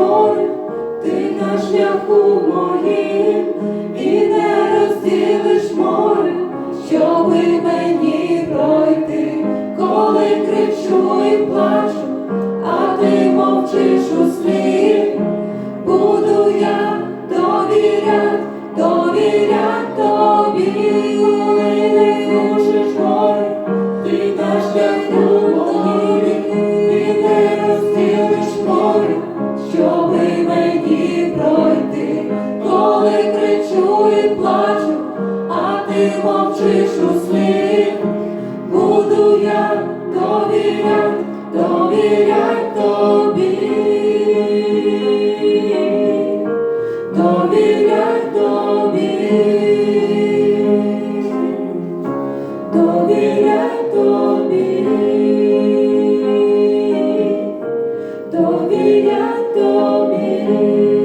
горю, ти на шляху моїм і не розділиш море, щоб мені пройти, коли кричу і плачу, а ти мовчиш усе. ти мовчиш у слів, буду я довіряй, довіряй тобі, довіряй тобі, довіряй тобі, довіряй тобі.